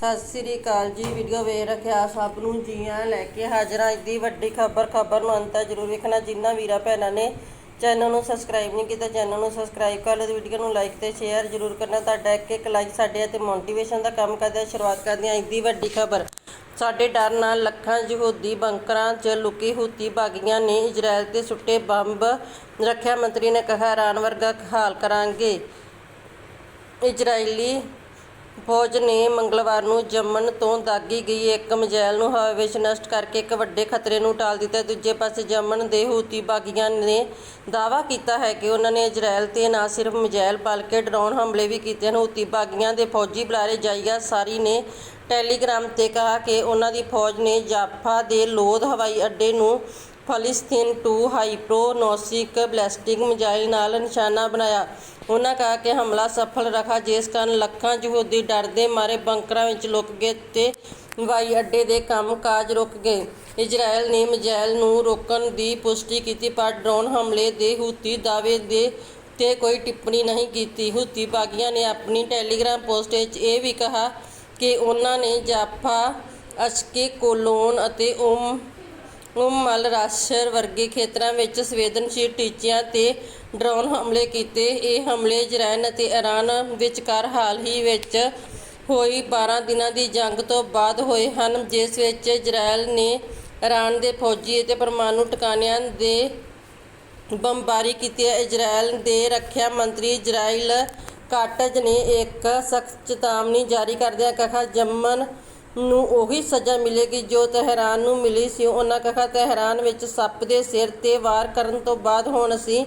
ਸਤਿ ਸ੍ਰੀ ਅਕਾਲ ਜੀ। ਵੀਡੀਓ ਵੇਖ ਰੱਖਿਆ ਸਭ ਨੂੰ, ਜੀਆਂ ਲੈ ਕੇ ਹਾਜ਼ਰ ਹਾਂ। ਅੱਜ ਦੀ ਵੱਡੀ ਖਬਰ ਖਬਰ ਨੂੰ ਅੰਤ ਜ਼ਰੂਰ ਵੇਖਣਾ। ਜਿਨ੍ਹਾਂ ਵੀਰਾਂ ਭੈਣਾਂ ਨੇ ਚੈਨਲ ਨੂੰ ਸਬਸਕ੍ਰਾਈਬ ਨਹੀਂ ਕੀਤਾ ਚੈਨਲ ਨੂੰ ਸਬਸਕ੍ਰਾਈਬ ਕਰ ਲਓ ਵੀਡੀਓ ਨੂੰ ਲਾਈਕ ਤੇ ਸ਼ੇਅਰ ਜ਼ਰੂਰ ਕਰਨਾ। ਤੁਹਾਡਾ ਇੱਕ ਇੱਕ ਲਾਈਕ ਸਾਡੇ ਅਤੇ ਮੋਟੀਵੇਸ਼ਨ ਦਾ ਕੰਮ ਕਰਦਾ ਸ਼ੁਰੂਆਤ ਕਰਦੇ ਹਾਂ ਅੱਜ ਦੀ ਵੱਡੀ ਖਬਰ। ਸਾਡੇ ਡਰ ਨਾਲ ਲੱਖਾਂ ਯਹੂਦੀ ਬੰਕਰਾਂ 'ਚ ਲੁਕੀ ਹੂਤੀ ਬਾਗੀਆਂ ਨੇ ਇਜ਼ਰਾਈਲ ਤੇ ਸੁੱਟੇ ਬੰਬ। ਰੱਖਿਆ ਮੰਤਰੀ ਨੇ ਕਿਹਾ ਹੈਰਾਨ ਵਰਗਾ ਹਾਲ ਕਰਾਂਗੇ। ਇਜ਼ਰਾਈਲੀ ਫੌਜ ਨੇ ਮੰਗਲਵਾਰ ਨੂੰ ਯਮਨ ਤੋਂ ਦਾਗੀ ਗਈ ਇੱਕ ਮਿਜ਼ਾਈਲ ਨੂੰ ਹਵਾ ਵਿੱਚ ਨਸ਼ਟ ਕਰਕੇ ਇੱਕ ਵੱਡੇ ਖਤਰੇ ਨੂੰ ਟਾਲ ਦਿੱਤਾ ਦੂਜੇ ਪਾਸੇ ਯਮਨ ਦੇ ਹੂਤੀ ਬਾਗੀਆਂ ਨੇ ਦਾਅਵਾ ਕੀਤਾ ਹੈ ਕਿ ਉਹਨਾਂ ਨੇ ਇਜ਼ਰਾਈਲ ਤੇ ਨਾ ਸਿਰਫ ਮਿਜ਼ਾਈਲ ਬਲਕਿ ਡਰੋਨ ਹਮਲੇ ਵੀ ਕੀਤੇ ਹਨ। ਹੂਤੀ ਬਾਗੀਆਂ ਦੇ ਫੌਜੀ ਬੁਲਾਰੇ ਜਾਈਆ ਸਾਰੀ ਨੇ ਟੈਲੀਗ੍ਰਾਮ ਤੇ ਕਿਹਾ ਕਿ ਉਹਨਾਂ ਦੀ ਫੌਜ ਨੇ ਜਾਫਾ ਦੇ ਲੋਧ ਹਵਾਈ ਅੱਡੇ ਨੂੰ ਫਲਿਸਤੀਨ 2 ਹਾਈਪਰੋਨੋਸਿਕ ਬੈਲਿਸਟਿਕ ਮਿਜ਼ਾਈਲ ਨਾਲ ਨਿਸ਼ਾਨਾ ਬਣਾਇਆ। ਉਹਨਾਂ ਕਿਹਾ ਕਿ ਹਮਲਾ ਸਫਲ ਰਹਾ ਜਿਸ ਕਾਰਨ ਲੱਖਾਂ ਯਹੂਦੀ ਡਰ ਦੇ ਮਾਰੇ ਬੰਕਰਾਂ ਵਿੱਚ ਲੁਕ ਗਏ ਤੇ ਹਵਾਈ ਅੱਡੇ ਦੇ ਕੰਮ-ਕਾਜ ਰੁਕ ਗਏ। ਇਜ਼ਰਾਈਲ ਨੇ ਮਿਜ਼ਾਈਲ ਨੂੰ ਰੋਕਣ ਦੀ ਪੁਸ਼ਟੀ ਕੀਤੀ, ਪਰ ਡਰੋਨ ਹਮਲੇ ਦੇ ਹੂਤੀ ਦਾਅਵੇ ਦੇ ਤੇ ਕੋਈ ਟਿੱਪਣੀ ਨਹੀਂ ਕੀਤੀ। ਹੂਤੀ ਬਾਗੀਆਂ ਨੇ ਆਪਣੀ ਟੈਲੀਗ੍ਰਾਮ ਪੋਸਟ ਵਿੱਚ ਇਹ ਵੀ ਕਿਹਾ ਕਿ ਉਹਨਾਂ ਨੇ ਜਾਫਾ ਅਸ਼ਕੇ ਕੋਲੋਨ ਅਤੇ ਓਮ ਉਮ ਅਲ ਵਰਗੇ ਖੇਤਰਾਂ ਵਿੱਚ ਸੰਵੇਦਨਸ਼ੀਲ ਟੀਚਿਆਂ ਤੇ ਡਰੋਨ ਹਮਲੇ ਕੀਤੇ। ਇਹ ਹਮਲੇ ਇਜ਼ਰਾਈਲ ਅਤੇ ਈਰਾਨ ਵਿਚਕਾਰ ਹਾਲ ਹੀ ਵਿੱਚ ਹੋਈ 12 ਦਿਨਾਂ ਦੀ ਜੰਗ ਤੋਂ ਬਾਅਦ ਹੋਏ ਹਨ, ਜਿਸ ਵਿੱਚ ਇਜ਼ਰਾਈਲ ਨੇ ਈਰਾਨ ਦੇ ਫੌਜੀ ਅਤੇ ਪਰਮਾਣੂ ਟਿਕਾਣਿਆਂ ਦੇ ਬੰਬਾਰੀ ਕੀਤੀ। ਹੈ ਇਜ਼ਰਾਈਲ ਦੇ ਰੱਖਿਆ ਮੰਤਰੀ ਇਜ਼ਰਾਈਲ ਕਾਟਜ ਨੇ ਇੱਕ ਸਖਤ ਚੇਤਾਵਨੀ ਜਾਰੀ ਕਰਦਿਆਂ ਕਿਹਾ ਜੰਮਨ ਨੂੰ ਉਹੀ ਸਜ਼ਾ ਮਿਲੇਗੀ ਜੋ ਤਹਿਰਾਨ ਨੂੰ ਮਿਲੀ ਸੀ। ਉਹਨਾਂ ਕਿਹਾ, ਤਹਿਰਾਨ ਵਿੱਚ ਸੱਪ ਦੇ ਸਿਰ ਤੇ ਵਾਰ ਕਰਨ ਤੋਂ ਬਾਅਦ ਹੁਣ ਅਸੀਂ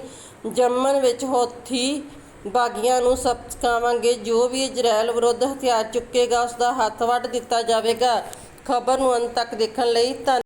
ਯਮਨ ਵਿੱਚ ਹੌਥੀ ਬਾਗੀਆਂ ਨੂੰ ਸਬਕ ਸਿਖਾਵਾਂਗੇ। ਜੋ ਵੀ ਇਜ਼ਰਾਈਲ ਵਿਰੁੱਧ ਹਥਿਆਰ ਚੁੱਕੇਗਾ ਉਸ ਦਾ ਹੱਥ ਵੱਢ ਦਿੱਤਾ ਜਾਵੇਗਾ। ਖਬਰ ਨੂੰ ਅੰਤ ਤੱਕ ਦੇਖਣ ਲਈ ਧੰਨ